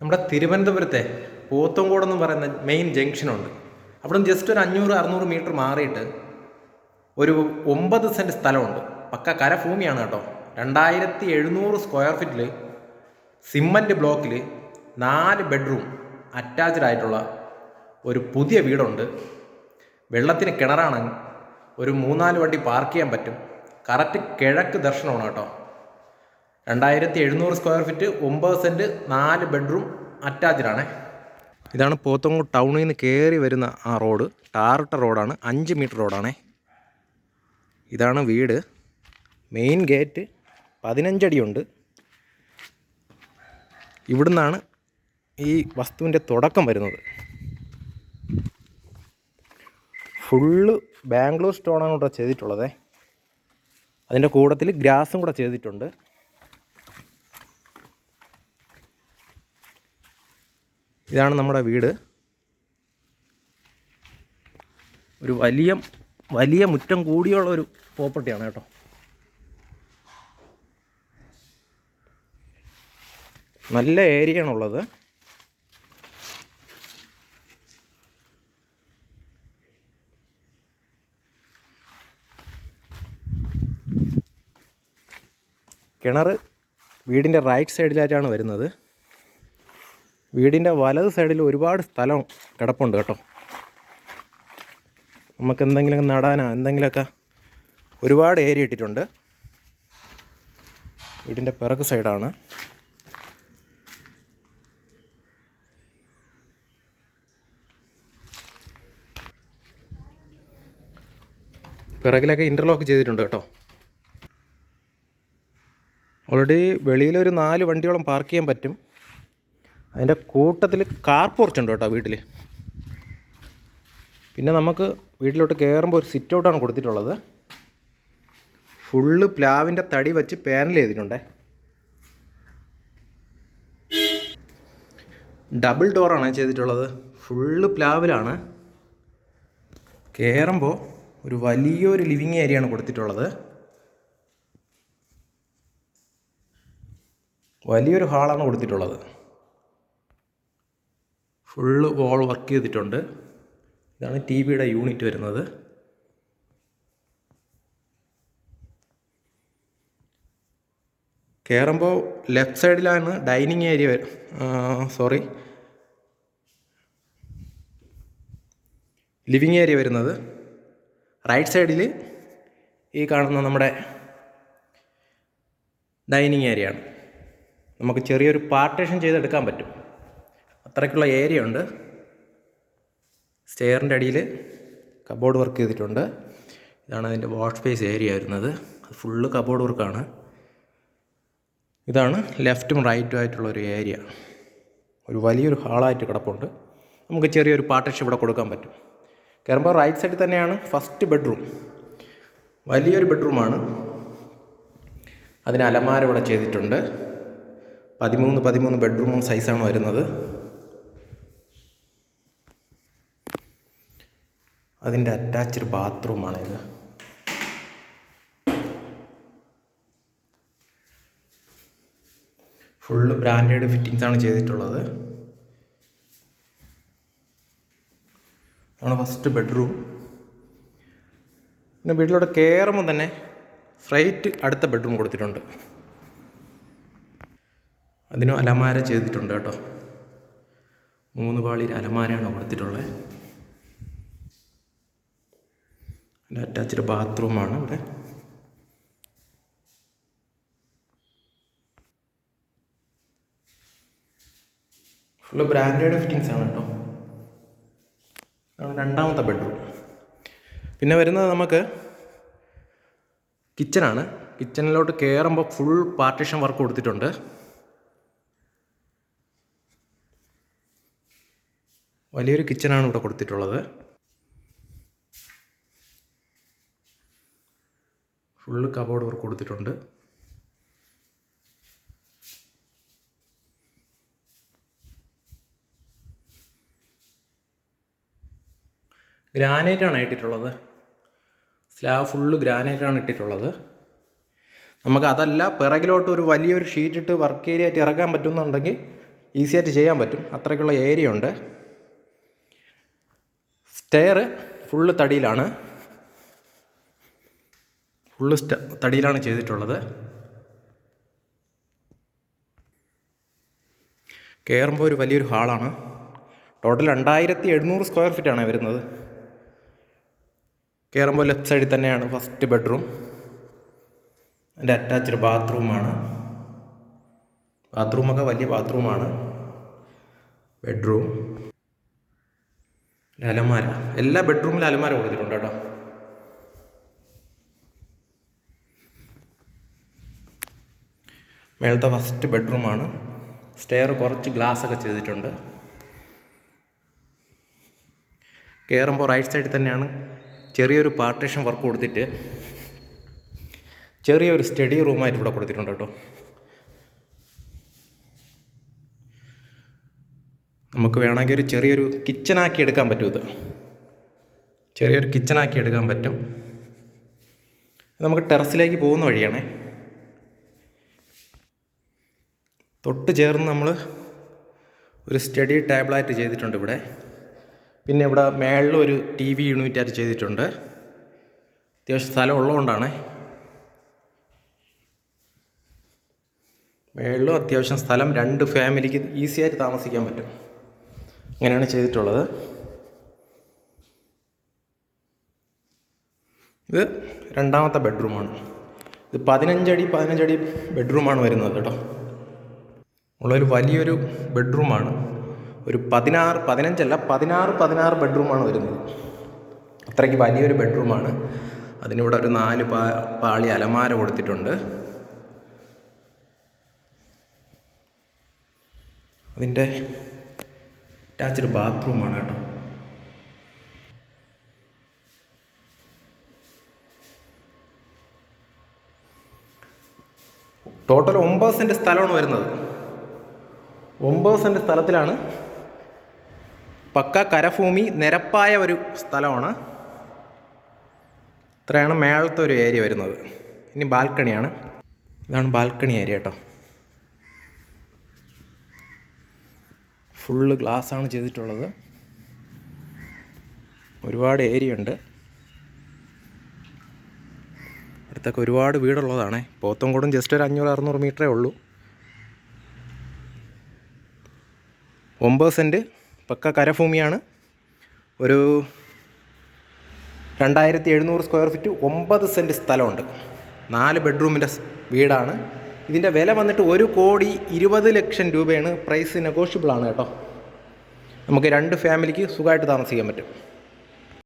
നമ്മുടെ തിരുവനന്തപുരത്തെ പോത്തങ്കോട് എന്ന് പറയുന്ന മെയിൻ ജംഗ്ഷനുണ്ട് അവിടെ ജസ്റ്റ് ഒരു അഞ്ഞൂറ് അറുന്നൂറ് മീറ്റർ മാറിയിട്ട് ഒരു ഒമ്പത് സെന്റ് സ്ഥലമുണ്ട്. പക്ക കരഭൂമിയാണ് കേട്ടോ. രണ്ടായിരത്തി എഴുന്നൂറ് സ്ക്വയർ ഫീറ്റിൽ സിമ്മന്റ് ബ്ലോക്കിൽ നാല് ബെഡ്റൂം അറ്റാച്ച്ഡ് ആയിട്ടുള്ള ഒരു പുതിയ വീടുണ്ട്. വെള്ളത്തിന് കിണറാണ്. ഒരു മൂന്നാൽ വണ്ടി പാർക്ക് ചെയ്യാൻ പറ്റും. കറക്റ്റ് കിഴക്ക് ദർശനമാണ് കേട്ടോ. രണ്ടായിരത്തി എഴുന്നൂറ് സ്ക്വയർ ഫീറ്റ് ഒമ്പത് സെന്റ് നാല് ബെഡ്റൂം അറ്റാച്ച്ഡ് ആണ് ഇതാണ് പോത്തങ്കോട് ടൗണിൽ നിന്ന് കയറി വരുന്ന ആ റോഡ്. ടാറിട്ട റോഡാണ്. അഞ്ച് മീറ്റർ റോഡാണേ. ഇതാണ് വീട്. മെയിൻ ഗേറ്റ് പതിനഞ്ചടിയുണ്ട്. ഇവിടുന്നാണ് ഈ വസ്തുവിന്റെ തുടക്കം വരുന്നത്. ഫുള്ള് ബാംഗ്ലൂർ സ്റ്റോണാണ് കൂടെ ചെയ്തിട്ടുള്ളത്. അതിന്റെ കൂടത്തിൽ ഗ്രാസും കൂടെ ചെയ്തിട്ടുണ്ട്. ഇതാണ് നമ്മുടെ വീട്. ഒരു വലിയ വലിയ മുറ്റം കൂടിയുള്ള ഒരു പ്രോപ്പർട്ടിയാണ് കേട്ടോ. നല്ല ഏരിയ ആണുള്ളത് കിണർ വീടിന്റെ റൈറ്റ് സൈഡിലായിട്ടാണ് വരുന്നത്. വീടിന്റെ വലത് സൈഡിൽ ഒരുപാട് സ്ഥലം കിടപ്പുണ്ട് കേട്ടോ. നമുക്ക് എന്തെങ്കിലും നടാനോ എന്തെങ്കിലുമൊക്കെ ഒരുപാട് ഏരിയ ഇട്ടിട്ടുണ്ട്. വീടിന്റെ പിറക് സൈഡാണ്. പിറകിലൊക്കെ ഇന്റർലോക്ക് ചെയ്തിട്ടുണ്ട് കേട്ടോ. ഓൾറെഡി വെളിയിലൊരു നാല് വണ്ടിയോളം പാർക്ക് ചെയ്യാൻ പറ്റും. അതിന്റെ കൂട്ടത്തിൽ കാർ ഉണ്ട് കേട്ടോ വീട്ടിൽ. പിന്നെ നമുക്ക് വീട്ടിലോട്ട് കയറുമ്പോൾ ഒരു സിറ്റ് ഔട്ടാണ് കൊടുത്തിട്ടുള്ളത്. ഫുള്ള് പ്ലാവിന്റെ തടി വെച്ച് പാനൽ ചെയ്തിട്ടുണ്ടേ. ഡബിൾ ഡോറാണ് ചെയ്തിട്ടുള്ളത്. ഫുള്ള് പ്ലാവിലാണ്. കയറുമ്പോൾ ഒരു വലിയൊരു ലിവിങ് ഏരിയയാണ് കൊടുത്തിട്ടുള്ളത്. വലിയൊരു ഹാളാണ് കൊടുത്തിട്ടുള്ളത്. ഫുള്ള് വോൾ വർക്ക് ചെയ്തിട്ടുണ്ട്. ഇതാണ് ടി വിയുടെ യൂണിറ്റ് വരുന്നത്. കയറുമ്പോൾ ലെഫ്റ്റ് സൈഡിലാണ് dining area sorry living area വരുന്നത്. റൈറ്റ് സൈഡിൽ ഈ കാണുന്ന നമ്മുടെ ഡൈനിങ് ഏരിയ ആണ്. നമുക്ക് ചെറിയൊരു പാർട്ടേഷൻ ചെയ്തെടുക്കാൻ പറ്റും. അത്രയ്ക്കുള്ള ഏരിയ ഉണ്ട്. സ്റ്റെയറിന്റെ അടിയിൽ കബോർഡ് വർക്ക് ചെയ്തിട്ടുണ്ട്. ഇതാണ് അതിന്റെ വാഷ് സ്പേസ് ഏരിയ വരുന്നത്. അത് ഫുള്ള് കബോർഡ് വർക്കാണ് ഇതാണ് ലെഫ്റ്റും റൈറ്റും ആയിട്ടുള്ള ഒരു ഏരിയ ഒരു വലിയൊരു ഹാളായിട്ട് കിടപ്പുണ്ട്. നമുക്ക് ചെറിയൊരു പാർട്ടിഷൻ ഇവിടെ കൊടുക്കാൻ പറ്റും. കയറുമ്പോൾ റൈറ്റ് സൈഡിൽ തന്നെയാണ് ഫസ്റ്റ് ബെഡ്റൂം വലിയൊരു ബെഡ്റൂമാണ് അതിന് അലമാര ഇവിടെ ചെയ്തിട്ടുണ്ട്. പതിമൂന്ന് പതിമൂന്ന് ബെഡ്റൂമും സൈസാണ് വരുന്നത്. അതിന്റെ അറ്റാച്ച്ഡ് ബാത്റൂമാണ് ഇത്. ഫുള്ള് ബ്രാൻഡഡ് ഫിറ്റിങ്സ് ആണ് ചെയ്തിട്ടുള്ളത്. ആണ് ഫസ്റ്റ് ബെഡ്റൂം പിന്നെ വീട്ടിലോട്ട് കയറുമ്പോൾ തന്നെ ഫ്രൈറ്റ് അടുത്ത ബെഡ്റൂം കൊടുത്തിട്ടുണ്ട്. അതിനും അലമാര ചെയ്തിട്ടുണ്ട് കേട്ടോ. മൂന്ന് പാളിയിൽ അലമാരയാണ് കൊടുത്തിട്ടുള്ളത്. അതിന്റെ അറ്റാച്ച്ഡ് ബാത്റൂമാണ് ഇവിടെ. ഫുള്ള് ബ്രാൻഡഡ് ഫിറ്റിങ്സ് ആണ് കേട്ടോ. രണ്ടാമത്തെ ബെഡ്റൂം പിന്നെ വരുന്നത് നമുക്ക് കിച്ചനാണ് കിച്ചണിലോട്ട് കയറുമ്പോൾ ഫുൾ പാർട്ടീഷൻ വർക്ക് കൊടുത്തിട്ടുണ്ട്. വലിയൊരു കിച്ചനാണ് ഇവിടെ കൊടുത്തിട്ടുള്ളത്. ഫുള്ള് കബോർഡ് വർക്ക് കൊടുത്തിട്ടുണ്ട്. ഗ്രാനൈറ്റാണ് ഇട്ടിട്ടുള്ളത്. സ്ലാബ് ഫുള്ള് ഗ്രാനൈറ്റാണ് ഇട്ടിട്ടുള്ളത്. നമുക്ക് അതല്ല പിറകിലോട്ട് ഒരു വലിയൊരു ഷീറ്റ് ഇട്ട് വർക്ക് ഏരിയ ആയിട്ട് ഇറക്കാൻ ഈസി ആയിട്ട് ചെയ്യാൻ പറ്റും. അത്രയ്ക്കുള്ള ഏരിയ ഉണ്ട്. സ്റ്റെയർ ഫുള്ള് തടിയിലാണ്. ഫുള്ള് സ്റ്റ തടിയിലാണ് ചെയ്തിട്ടുള്ളത്. കയറുമ്പോൾ ഒരു വലിയൊരു ഹാളാണ്. ടോട്ടൽ രണ്ടായിരത്തി എഴുന്നൂറ് സ്ക്വയർ ഫീറ്റാണ് വരുന്നത്. കയറുമ്പോൾ ലെഫ്റ്റ് സൈഡിൽ തന്നെയാണ് ഫസ്റ്റ് ബെഡ്റൂം. അതിന്റെ അറ്റാച്ച്ഡ് ബാത്റൂമാണ്. ബാത്റൂമൊക്കെ വലിയ ബാത്റൂമാണ്. ബെഡ്റൂം. അലമാര. എല്ലാ ബെഡ്റൂമിലും അലമാര കൊടുത്തിട്ടുണ്ട് കേട്ടോ. മേളത്തെ ഫസ്റ്റ് ബെഡ്റൂമാണ് സ്റ്റെയർ കുറച്ച് ഗ്ലാസ് ഒക്കെ ചെയ്തിട്ടുണ്ട്. കയറുമ്പോൾ റൈറ്റ് സൈഡിൽ തന്നെയാണ് ചെറിയൊരു പാർട്ടീഷൻ വർക്ക് കൊടുത്തിട്ട് ചെറിയൊരു സ്റ്റഡി റൂമായിട്ട് ഇവിടെ കൊടുത്തിട്ടുണ്ട് കേട്ടോ. നമുക്ക് വേണമെങ്കിൽ ഒരു ചെറിയൊരു കിച്ചണാക്കി എടുക്കാൻ പറ്റും ഇത്. ചെറിയൊരു കിച്ചണാക്കി എടുക്കാൻ പറ്റും. നമുക്ക് ടെറസിലേക്ക് പോകുന്ന വഴിയാണേ. തൊട്ട് ചേർന്ന് നമ്മൾ ഒരു സ്റ്റഡി ടേബിളായിട്ട് ചെയ്തിട്ടുണ്ട് ഇവിടെ. പിന്നെ ഇവിടെ മേളിൽ ഒരു ടി വി യൂണിറ്റായിട്ട് ചെയ്തിട്ടുണ്ട്. അത്യാവശ്യം സ്ഥലം ഉള്ളതുകൊണ്ടാണ്. മേളിലും അത്യാവശ്യം സ്ഥലം രണ്ട് ഫാമിലിക്ക് ഈസിയായിട്ട് താമസിക്കാൻ പറ്റും. അങ്ങനെയാണ് ചെയ്തിട്ടുള്ളത്. ഇത് രണ്ടാമത്തെ ബെഡ്റൂമാണ്. ഇത് പതിനഞ്ചടി പതിനഞ്ചടി ബെഡ്റൂമാണ് വരുന്നത് കേട്ടോ. ഉള്ളൊരു വലിയൊരു ബെഡ്റൂമാണ്. ഒരു പതിനാറ് പതിനഞ്ചല്ല പതിനാറ് പതിനാറ് ബെഡ്റൂമാണ് വരുന്നത്. അത്രയ്ക്ക് വലിയൊരു ബെഡ്റൂമാണ്. അതിനിവിടെ ഒരു നാല് പാ പാളി അലമാര കൊടുത്തിട്ടുണ്ട്. അതിന്റെ അറ്റാച്ച്ഡ് ബാത്റൂമാണ് കേട്ടോ. ടോട്ടൽ ഒമ്പത് സെന്റ് സ്ഥലമാണ് വരുന്നത്. ഒമ്പത് സെന്റ് സ്ഥലത്തിലാണ്. പക്ക കരഭൂമി നിരപ്പായ ഒരു സ്ഥലമാണ്. ഇത്രയാണ് മേളത്തെ ഒരു ഏരിയ വരുന്നത്. ഇനി ബാൽക്കണിയാണ്. ഇതാണ് ബാൽക്കണി ഏരിയ കേട്ടോ. ഫുള്ള് ആണ് ചെയ്തിട്ടുള്ളത്. ഒരുപാട് ഏരിയ ഉണ്ട്. അടുത്തൊക്കെ ഒരുപാട് വീടുള്ളതാണേ. പോത്തൻകോടും ജസ്റ്റ് ഒരു അഞ്ഞൂറ് അറുന്നൂറ് മീറ്ററേ ഉള്ളൂ. ഒമ്പത് സെന്റ് പക്ക കരഭൂമിയാണ്. ഒരു രണ്ടായിരത്തി എഴുന്നൂറ് സ്ക്വയർ ഫീറ്റ് ഒമ്പത് സെന്റ് സ്ഥലമുണ്ട്. നാല് ബെഡ്റൂമിന്റെ വീടാണ്. ഇതിന്റെ വില വന്നിട്ട് ഒരു കോടി ഇരുപത് ലക്ഷം രൂപയാണ്. പ്രൈസ് നെഗോഷ്യബിൾ ആണ് കേട്ടോ. നമുക്ക് രണ്ട് ഫാമിലിക്ക് സുഖമായിട്ട് താമസിക്കാൻ പറ്റും.